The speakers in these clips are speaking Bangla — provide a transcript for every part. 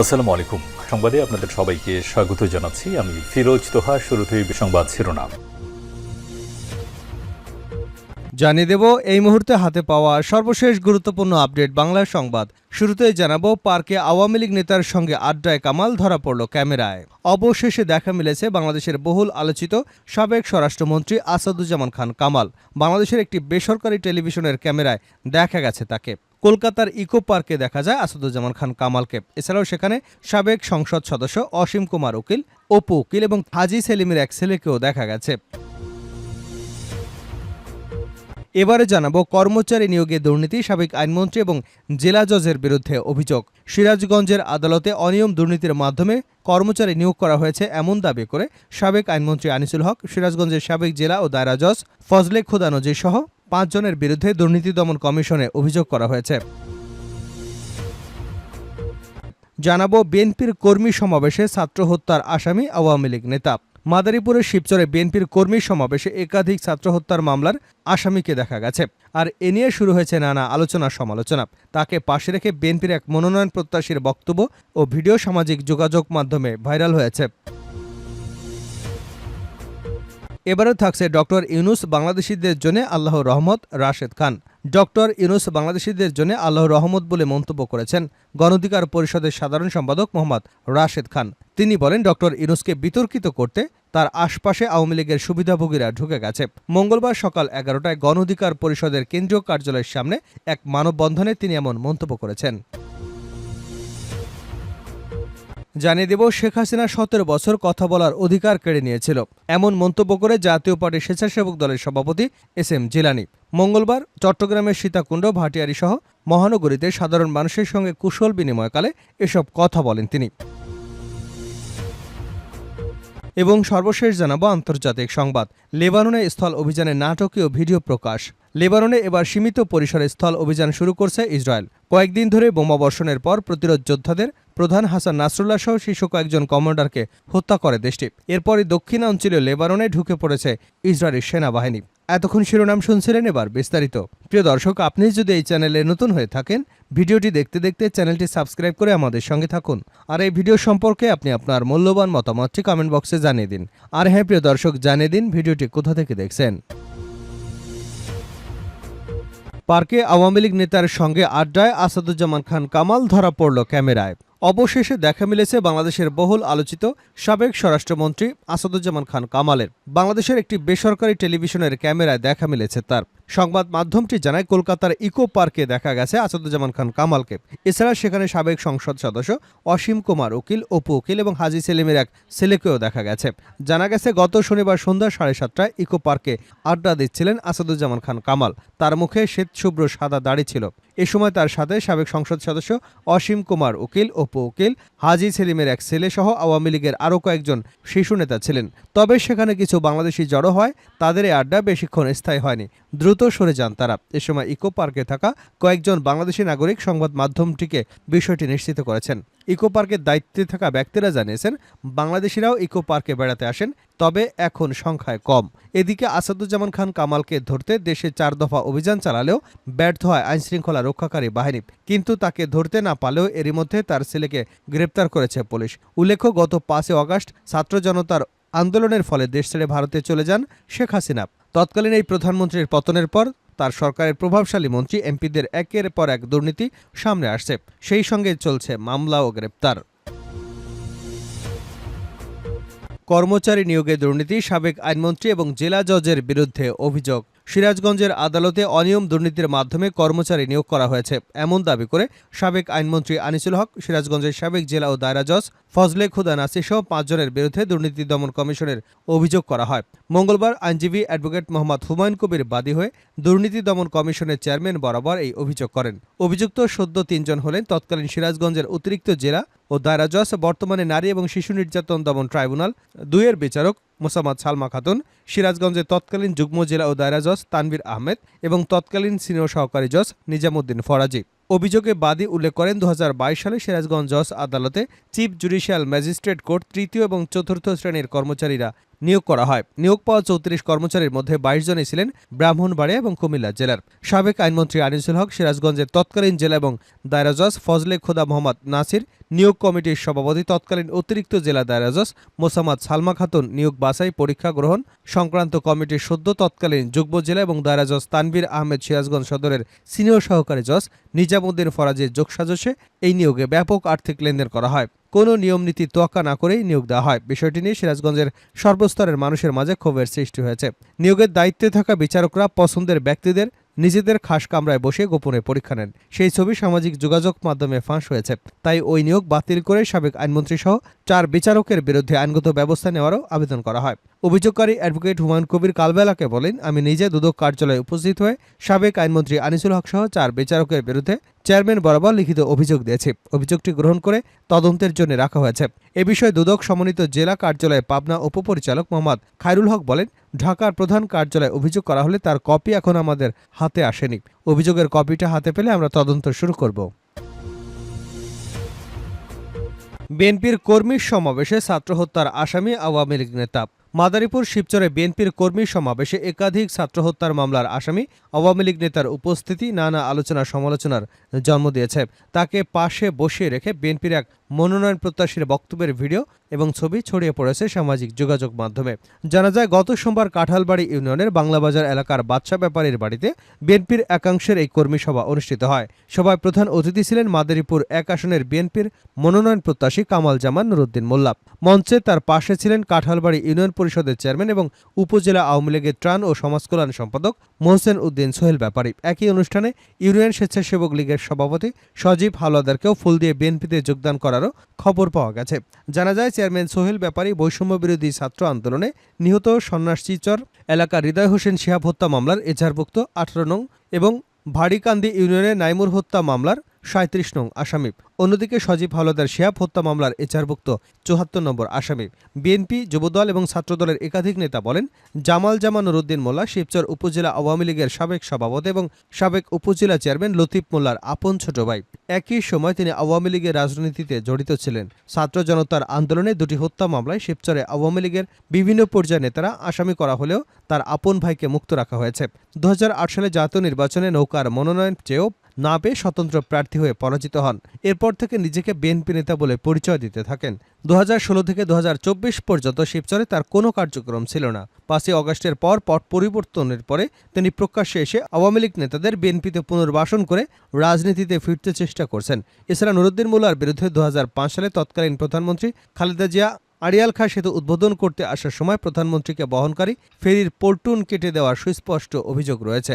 আসসালামু আলাইকুম সংবাদে আপনাদের সবাইকে স্বাগত জানাচ্ছি। আমি ফিরোজ তোহা, শুরুতেই সংবাদ শিরোনাম। জানিয়ে দেব, এই মুহূর্তে হাতে পাওয়া সর্বশেষ গুরুত্বপূর্ণ আপডেট বাংলা সংবাদ। শুরুতেই জানাব, পার্কে আওয়ামী লীগ নেতার সঙ্গে আড্ডায় কামাল ধরা পড়ল ক্যামেরায়। অবশেষে দেখা মিলেছে বাংলাদেশের বহুল আলোচিত সাবেক স্বরাষ্ট্রমন্ত্রী আসাদুজ্জামান খান কামাল। বাংলাদেশের একটি বেসরকারি টেলিভিশনের ক্যামেরায় দেখা গেছে তাকে। কলকাতার ইকো পার্কে দেখা যায় আসাদুজ্জামান খান কামালকে। এছাড়াও সেখানে সাবেক সংসদ সদস্য অসীম কুমার উকিল, অপু উকিল এবং হাজি সেলিমের এক ছেলেকেও দেখা গেছে। এবারে জানাব কর্মচারী নিয়োগে দুর্নীতি, সাবেক আইনমন্ত্রী এবং জেলা জজের বিরুদ্ধে অভিযোগ। সিরাজগঞ্জের আদালতে অনিয়ম দুর্নীতির মাধ্যমে কর্মচারী নিয়োগ করা হয়েছে এমন দাবি করে সাবেক আইনমন্ত্রী আনিসুল হক, সিরাজগঞ্জের সাবেক জেলা ও দায়রা জজ ফজলে খোদা নজির সহ পাঁচজনের বিরুদ্ধে দুর্নীতি দমন কমিশনে অভিযোগ করা হয়েছে। জানাব বিএনপির কর্মী সমাবেশে ছাত্র হত্যার আসামি আওয়ামী লীগ নেতা। মাদারীপুরের শিবচরে বিএনপির কর্মী সমাবেশে একাধিক ছাত্র হত্যার মামলার আসামিকে দেখা গেছে। আর এ নিয়ে শুরু হয়েছে নানা আলোচনা সমালোচনা। তাকে পাশে রেখে বিএনপির এক মনোনয়ন প্রত্যাশীর বক্তব্য ও ভিডিও সামাজিক যোগাযোগ মাধ্যমে ভাইরাল হয়েছে। এবারে থাকছে ডক্টর ইউনুস বাংলাদেশিদের জন্য আল্লাহ রহমত রাশেদ খান। ডক্টর ইউনুস বাংলাদেশিদের জন্য আল্লাহর রহমত বলে মন্তব্য করেছেন গণধিকার পরিষদের সাধারণ সম্পাদক মোহাম্মদ রাশেদ খান। তিনি বলেন, ডক্টর ইউনুসকে বিতর্কিত করতে তার আশপাশে আওয়ামী লীগের সুবিধাভোগীরা ঢুকে গেছে। মঙ্গলবার সকাল এগারোটায় গণধিকার পরিষদের কেন্দ্রীয় কার্যালয়ের সামনে এক মানববন্ধনে তিনি এমন মন্তব্য করেছেন। জানিয়ে দেব, শেখ হাসিনা সতেরো বছর কথা বলার অধিকার কেড়ে নিয়েছিল। এমন মন্তব্য করে জাতীয় পার্টি স্বেচ্ছাসেবক দলের সভাপতি এস এম জিলানি। মঙ্গলবার চট্টগ্রামের সীতাকুণ্ড ভাটিয়ারি সহ মহানগরীতে সাধারণ মানুষের সঙ্গে কুশল বিনিময়কালে এসব কথা বলেন তিনি। এবং সর্বশেষ জানাব আন্তর্জাতিক সংবাদ। লেবাননে স্থল অভিযানে নাটকীয় ভিডিও প্রকাশ। লেবাননে এবার সীমিত পরিসরে স্থল অভিযান শুরু করছে ইসরায়েল। কয়েকদিন ধরে বোমা বর্ষণের পর প্রতিরোধ যোদ্ধাদের প্রধান হাসান নাসরুল্লাহ সহ শীর্ষ কয়েকজন কমান্ডারকে হত্যা করে দেশটি। এরপরই দক্ষিণাঞ্চলীয় লেবাননে ঢুকে পড়েছে ইসরায়েলের সেনাবাহিনী। এতক্ষণ শিরোনাম শুনছিলেন এবার বিস্তারিত। প্রিয় দর্শক, আপনি যদি এই চ্যানেলে নতুন হয়ে থাকেন, ভিডিওটি দেখতে দেখতে চ্যানেলটি সাবস্ক্রাইব করে আমাদের সঙ্গে থাকুন। আর এই ভিডিও সম্পর্কে আপনি আপনার মূল্যবান মতামতটি কমেন্ট বক্সে জানিয়ে দিন। আর হ্যাঁ প্রিয় দর্শক, জানিয়ে দিন ভিডিওটি কোথা থেকে দেখছেন। পার্কে আওয়ামী লীগ নেতার সঙ্গে আড্ডায় আসাদুজ্জামান খান কামাল ধরা পড়ল ক্যামেরায়। অবশেষে দেখা মিলেছে বাংলাদেশের বহুল আলোচিত সাবেক স্বরাষ্ট্রমন্ত্রী আসাদুজ্জামান খান কামালের। বাংলাদেশের একটি বেসরকারি টেলিভিশনের ক্যামেরায় দেখা মিলেছে তার। সংবাদ মাধ্যমটি জানায়, কলকাতার ইকো পার্কে দেখা গেছে আসাদুজ্জামান খান কামালকে। এছাড়া সেখানে সাবেক সংসদ সদস্য অসীম কুমার উকিল, অপু উকিল এবং হাজি সেলিমের এক ছেলেকেও দেখা গেছে। জানা গেছে, গত শনিবার সন্ধ্যা সাড়ে সাতটায় ইকো পার্কে আড্ডা দিচ্ছিলেন আসাদুজ্জামান খান কামাল। তার মুখে শ্বেত শুভ্র সাদা দাড়ি ছিল। এ সময় তার সাথে সাবেক সংসদ সদস্য অসীম কুমার উকিল, অপু উকিল, হাজি সেলিমের এক ছেলে সহ আওয়ামী লীগের আরও কয়েকজন শিশু নেতা ছিলেন। তবে সেখানে কিছু বাংলাদেশি জড়ো হয়, তাদের এই আড্ডা বেশিক্ষণ স্থায়ী হয়নি। দ্রুত সরে যান তারা। এ সময় ইকো পার্কে থাকা কয়েকজন বাংলাদেশি নাগরিক সংবাদ মাধ্যমটিকে বিষয়টি নিশ্চিত করেছেন। ইকো পার্কের দায়িত্বে থাকা ব্যক্তিরা জানিয়েছেন, বাংলাদেশিরাও ইকো পার্কে বেড়াতে আসেন, তবে এখন সংখ্যায় কম। এদিকে আসাদুজ্জামান খান কামালকে ধরতে দেশে চার দফা অভিযান চালালেও ব্যর্থ হয় আইনশৃঙ্খলা রক্ষাকারী বাহিনী। কিন্তু তাকে ধরতে না পারলেও এরই মধ্যে তার ছেলেকে গ্রেপ্তার করেছে পুলিশ। উল্লেখ্য, গত পাঁচই অগাস্ট ছাত্র জনতার আন্দোলনের ফলে দেশ ছেড়ে ভারতে চলে যান শেখ হাসিনা। তৎকালীন এই প্রধানমন্ত্রীর পতনের পর তার সরকারের প্রভাবশালী মন্ত্রী এমপিদের একের পর এক দুর্নীতি সামনে আসছে। সেই সঙ্গে চলছে মামলা ও গ্রেপ্তার। কর্মচারী নিয়োগে দুর্নীতি, সাবেক আইনমন্ত্রী এবং জেলা জজের বিরুদ্ধে অভিযোগ। সিরাজগঞ্জের আদালতে অনিয়ম দুর্নীতির মাধ্যমে কর্মচারী নিয়োগ করা হয়েছে। এমন দাবি করে সাবেক আইনমন্ত্রী আনিসুল হক, সিরাজগঞ্জের সাবেক জেলা ও দায়রা জজ ফজলে খুদা নাসির সহ পাঁচজনের বিরুদ্ধে দুর্নীতি দমন কমিশনের অভিযোগ করা হয়। মঙ্গলবার আইনজীবী অ্যাডভোকেট মোহাম্মদ হুমায়ুন কবির বাদী হয়ে দুর্নীতি দমন কমিশনের চেয়ারম্যান বরাবর এই অভিযোগ করেন। অভিযুক্ত সদ্য তিনজন হলেন তৎকালীন সিরাজগঞ্জের অতিরিক্ত জেলা ও দায়রা জজ, বর্তমানে নারী এবং শিশু নির্যাতন দমন ট্রাইব্যুনাল। দুইয়ের বিচারক মোসাম্মদ সালমা খাতুন, সিরাজগঞ্জের তৎকালীন যুগ্ম জেলা ও দায়রা জজ তানভীর আহমেদ এবং তৎকালীন সিনিয়র সহকারী জজ নিজামুদ্দিন ফরাজি। অভিযোগে বাদী উল্লেখ করেন দু হাজার বাইশ সালে সিরাজগঞ্জ জজ আদালতে চিফ জুডিশিয়াল ম্যাজিস্ট্রেট কোর্ট তৃতীয় এবং চতুর্থ শ্রেণির কর্মচারীরা নিয়োগ করা হয়। নিয়োগ পাওয়া চৌত্রিশ কর্মচারীর মধ্যে বাইশ জনই ছিলেন ব্রাহ্মণবাড়িয়া এবং কুমিল্লা জেলার। সাবেক আইনমন্ত্রী আনিসুল হক সিরাজগঞ্জের তৎকালীন জেলা এবং দায়রাজস ফজলে খোদা মোহাম্মদ নাসির, নিয়োগ কমিটির সভাপতি তৎকালীন অতিরিক্ত জেলা দায়রা জজ মোসাম্মদ সালমা খাতুন নিয়োগ বাছাই পরীক্ষা গ্রহণ সংক্রান্ত কমিটির সদ্য তৎকালীন যুগ্ম জেলা এবং দায়রা জজ তানভীর আহমেদ সিরাজগঞ্জ সদরের সিনিয়র সহকারী জজ নিজামুদ্দিন ফরাজের যোগসাজশে এই নিয়োগে ব্যাপক আর্থিক লেনদেন করা হয়। কোনো নিয়মনীতি তোয়াক্কা না করেই নিয়োগ দেওয়া হয়। বিষয়টি নিয়ে সিরাজগঞ্জের সর্বস্তরের মানুষের মাঝে ক্ষোভের সৃষ্টি হয়েছে। নিয়োগের দায়িত্বে থাকা বিচারকরা পছন্দের ব্যক্তিদের নিজেদের খাস কামরায় বসে গোপনে পরীক্ষা নেন। সেই ছবি সামাজিক যোগাযোগ মাধ্যমে ফাঁস হয়েছে। তাই ওই নিয়োগ বাতিল করে সাবেক আইনমন্ত্রী সহ চার বিচারকের বিরুদ্ধে আইনগত ব্যবস্থা নেওয়ারও আবেদন করা হয়। অভিযোগকারী অ্যাডভোকেট হুমায়ুন কবির কালবেলাকে বলেন, আমি নিজে দুদক কার্যালয়ে উপস্থিত হয়ে সাবেক আইনমন্ত্রী আনিসুল হক সহ চার বিচারকের বিরুদ্ধে চেয়ারম্যান বরাবর লিখিত অভিযোগ দিয়েছে। অভিযোগটি গ্রহণ করে তদন্তের জন্য রাখা হয়েছে। এ বিষয়ে দুদক সমন্বিত জেলা কার্যালয়ে পাবনা উপপরিচালক মোহাম্মদ খায়রুল হক বলেন, ঢাকার প্রধান কার্যালয়ে অভিযোগ করা হলে তার কপি এখন আমাদের হাতে আসেনি। অভিযোগের কপিটা হাতে পেলে আমরা তদন্ত শুরু করব। বিএনপির কর্মী সমাবেশে ছাত্র হত্যার আসামি আওয়ামী লীগ নেতা মাদারীপুর শিবচরে বিএনপির কর্মী সমাবেশে একাধিক ছাত্র হত্যার মামলার আসামি আওয়ামী লীগ নেতার উপস্থিতি, নানা আলোচনা সমালোচনার জন্ম দিয়েছে। তাকে পাশে বসিয়ে রেখে বিএনপির এক মনোনয়ন প্রত্যাশীর বক্তব্যের ভিডিও এবং ছবি ছড়িয়ে পড়েছে সামাজিক যোগাযোগ মাধ্যমে। জানা যায়, গত সোমবার কাঁঠালবাড়ি ইউনিয়নের বাংলাবাজার এলাকার বাদশা ব্যাপারীর বাড়িতে বিএনপির একাংশের এই কর্মী সভা অনুষ্ঠিত হয়। সভায় প্রধান অতিথি ছিলেন মাদারীপুর এক আসনের বিএনপির মনোনয়ন প্রত্যাশী কামাল জামান নুরুদ্দিন মোল্লা। মঞ্চে তার পাশে ছিলেন কাঁঠালবাড়ি ইউনিয়ন পরিষদের চেয়ারম্যান এবং উপজেলা আওয়ামী লীগের ত্রাণ ও সমাজ কল্যাণ সম্পাদক মোহসেন উদ্দিন সোহেল ব্যাপারী। একই অনুষ্ঠানে ইউনিয়ন স্বেচ্ছাসেবক লীগের সভাপতি সজীব হাওলাদারকেও ফুল দিয়ে বিএনপিতে যোগদান করারও খবর পাওয়া গেছে। জানা যায়, চেয়ারম্যান সোহেল ব্যাপারী বৈষম্য বিরোধী ছাত্র আন্দোলনে নিহত সন্ন্যাসীচর এলাকার হৃদয় হোসেন শিহাব হত্যা মামলার এজাহারভুক্ত আঠারো নং এবং ভাড়িকান্দি ইউনিয়নে নাইমুর হত্যা মামলার সাঁত্রিশ নং আসামি। অন্যদিকে সজীব হাওলাদার শিয়াব হত্যা মামলার এচারভুক্ত চুহাত্তর নম্বর আসামি। বিএনপি, যুবদল এবং ছাত্রদলের একাধিক নেতা বলেন, জামাল জামান নুরুদ্দিন মোল্লা শিবচর উপজেলা আওয়ামী লীগের সাবেক সভাপতি এবং সাবেক উপজেলা চেয়ারম্যান লতিফ মোল্লার আপন ছোট ভাই। একই সময় তিনি আওয়ামী লীগের রাজনীতিতে জড়িত ছিলেন। ছাত্র জনতার আন্দোলনে দুটি হত্যা মামলায় শিবচরে আওয়ামী লীগের বিভিন্ন পর্যায়ের নেতারা আসামি করা হলেও তার আপন ভাইকে মুক্ত রাখা হয়েছে। দু হাজার আট সালে জাতীয় নির্বাচনে নৌকার মনোনয়ন চেয়েও না পেয়ে স্বতন্ত্র প্রার্থী হয়ে পরাজিত হন। এরপর থেকে নিজেকে বিএনপি নেতা বলে পরিচয় দিতে থাকেন। দু হাজার ষোলো থেকে দুহাজার চব্বিশ পর্যন্ত শিবচরে তার কোনো কার্যক্রম ছিল না। পাঁচই অগস্টের পর পট পরিবর্তনের পরে তিনি প্রকাশ্যে এসে আওয়ামী লীগ নেতাদের বিএনপিতে পুনর্বাসন করে রাজনীতিতে ফিরতে চেষ্টা করছেন। এছাড়া নুরুদ্দিন মোল্লার বিরুদ্ধে দু হাজার পাঁচ সালে তৎকালীন প্রধানমন্ত্রী খালেদা জিয়া, আড়িয়াল খাঁ সেতু উদ্বোধন করতে আসার সময় প্রধানমন্ত্রীকে বহনকারী ফেরির পল্টুন কেটে দেওয়ার সুস্পষ্ট অভিযোগ রয়েছে।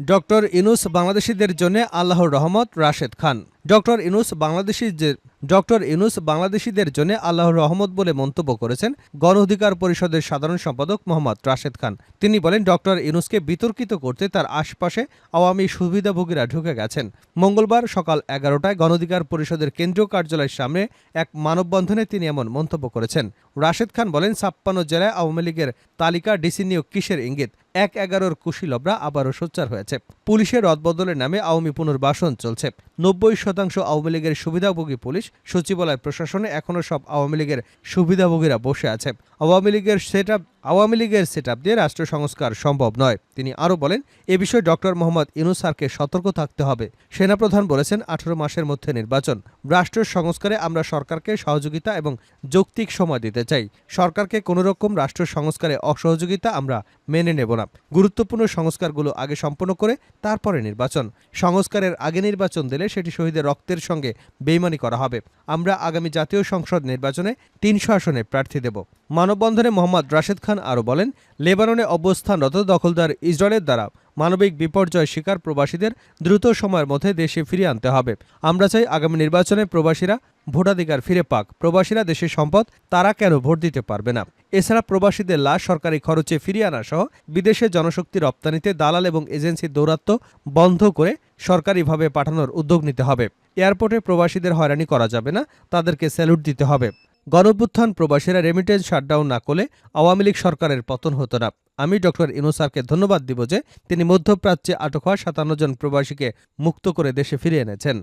ডক্টর ইনুস বাংলাদেশিদের জন্য আল্লাহর রহমত রাশেদ খান। ডক্টর ইনুস বাংলাদেশিদের ডক্টর ইনুস বাংলাদেশিদের জন্য আল্লাহর রহমত বলে মন্তব্য করেছেন গণ অধিকার পরিষদের সাধারণ সম্পাদক মোহাম্মদ রাশেদ খান। তিনি বলেন, ডক্টর ইনুসকে বিতর্কিত করতে তার আশপাশে আওয়ামী সুবিধাভোগীরা ঢুকে গেছেন। মঙ্গলবার সকাল এগারোটায় গণ অধিকার পরিষদের কেন্দ্রীয় কার্যালয়ের সামনে এক মানববন্ধনে তিনি এমন মন্তব্য করেছেন। রাশেদ খান বলেন, ছাপ্পান্ন জেলায় আওয়ামী লীগের তালিকা ডিসি নিয়োগ কিসের ইঙ্গিত? এক এগারোর কুশীলবরা আবারও সোচ্চার হয়েছে। পুলিশের রদবদলের নামে আওয়ামী পুনর্বাসন চলছে। নব্বই শতাংশ আওয়ামী লীগের সুবিধাভোগী পুলিশ, সচিবালয় প্রশাসনে এখনও সব আওয়ামী লীগের সুবিধাভোগীরা বসে আছে। আওয়ামী লীগের সেট আওয়ামী লীগের সেট দিয়ে রাষ্ট্র সংস্কার সম্ভব নয়। তিনি আরও বলেন, এ বিষয়ে ডক্টর মোহাম্মদ ইনুস স্যারকে সতর্ক থাকতে হবে। সেনাপ্রধান বলেছেন, আঠারো মাসের মধ্যে নির্বাচন। রাষ্ট্র সংস্কারে আমরা সরকারকে সহযোগিতা এবং যৌক্তিক সময় দিতে চাই। সরকারকে কোনো রকম রাষ্ট্র সংস্কারে অসহযোগিতা আমরা মেনে নেব না। গুরুত্বপূর্ণ সংস্কারগুলো আগে সম্পন্ন করে, তারপরে নির্বাচন। সংস্কারের আগে নির্বাচন দিলে সেটি শহীদের রক্তের সঙ্গে বেইমানি করা হবে। আমরা আগামী জাতীয় সংসদ নির্বাচনে তিনশো আসনে প্রার্থী দেব। মানববন্ধনে মোহাম্মদ রাশেদ খান আরও বলেন, লেবাননে অবস্থানরত দখলদার ইসরায়েলের দ্বারা মানবিক বিপর্যয় শিকার প্রবাসীদের দ্রুত সময়ের মধ্যে দেশে ফিরিয়ে আনতে হবে। আমরা চাই আগামী নির্বাচনে প্রবাসীরা ভোটাধিকার ফিরে পাক। প্রবাসীরা দেশের সম্পদ তারা কেন ভোট দিতে পারবে না? এছাড়া প্রবাসীদের লাশ সরকারি খরচে ফিরিয়ে আনা সহ বিদেশে জনশক্তি রপ্তানিতে দালাল এবং এজেন্সির দৌরাত্ম্য বন্ধ করে সরকারিভাবে পাঠানোর উদ্যোগ নিতে হবে। এয়ারপোর্টে প্রবাসীদের হয়রানি করা যাবে না, তাদেরকে স্যালুট দিতে হবে। গণভ্যুত্থান প্রবাসীরা রেমিটেন্স শাটডাউন না করলে আওয়ামী লীগ সরকারের পতন হতো না। আমি ডক্টর ইনোসারকে ধন্যবাদ দিব যে তিনি মধ্যপ্রাচ্যে আটক হওয়া সাতান্ন জন প্রবাসীকে মুক্ত করে দেশে ফিরিয়ে এনেছেন।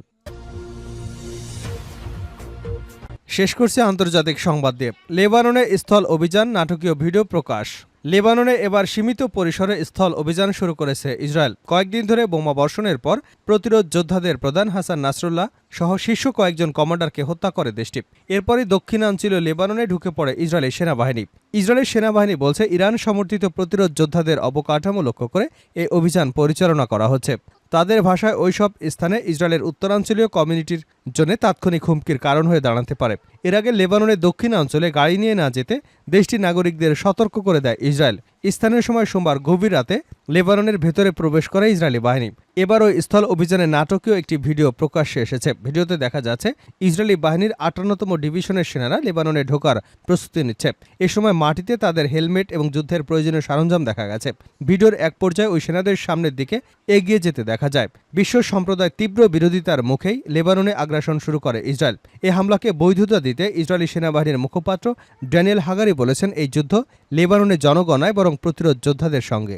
শেষ করছে আন্তর্জাতিক সংবাদ দিয়ে। লেবাননে স্থল অভিযান নাটকীয় ভিডিও প্রকাশ। লেবাননে এবার সীমিত পরিসরে স্থল অভিযান শুরু করেছে ইসরায়েল। কয়েকদিন ধরে বোমা বর্ষণের পর প্রতিরোধ যোদ্ধাদের প্রধান হাসান নাসরুল্লাহ সহ শীর্ষ কয়েকজন কমান্ডারকে হত্যা করে দেশটি। এরপরই দক্ষিণাঞ্চলীয় লেবাননে ঢুকে পড়ে ইসরায়েলি সেনাবাহিনী। ইসরায়েলের সেনাবাহিনী বলছে, ইরান সমর্থিত প্রতিরোধ যোদ্ধাদের অবকাঠামো লক্ষ্য করে এই অভিযান পরিচালনা করা হচ্ছে। তাদের ভাষায় ওইসব স্থানে ইসরায়েলের উত্তরাঞ্চলীয় কমিউনিটির জন্য তাৎক্ষণিক হুমকির কারণ হয়ে দাঁড়াতে পারে। এর আগে লেবাননের দক্ষিণাঞ্চলে গাড়ি নিয়ে না যেতে দেশটির নাগরিকদের সতর্ক করে দেয় ইসরায়েল। স্থানীয় সময় সোমবার গভীর রাতে লেবাননের ভেতরে প্রবেশ করে ইসরায়েলি বাহিনী। এবার ওই স্থল অভিযানে নাটকীয় একটি ভিডিও প্রকাশ্যে এসেছে। ভিডিওতে দেখা যাচ্ছে, ইসরায়েলি বাহিনীর আটান্নতম ডিভিশনের সেনারা লেবাননে ঢোকার প্রস্তুতি নিচ্ছে। এ সময় মাটিতে তাদের হেলমেট এবং যুদ্ধের প্রয়োজনীয় সরঞ্জাম দেখা গেছে। ভিডিওর এক পর্যায়ে ওই সেনাদের সামনের দিকে এগিয়ে যেতে দেখা যায়। বিশ্ব সম্প্রদায় তীব্র বিরোধিতার মুখেই লেবাননে আগ্রাসন শুরু করে ইসরায়েল। এই হামলাকে বৈধতা দিতে ইসরায়েলি সেনাবাহিনীর মুখপাত্র ড্যানিয়েল হাগারি বলেছেন, এই যুদ্ধ লেবাননের জনগণায় বরং প্রতিরোধ যোদ্ধাদের সঙ্গে।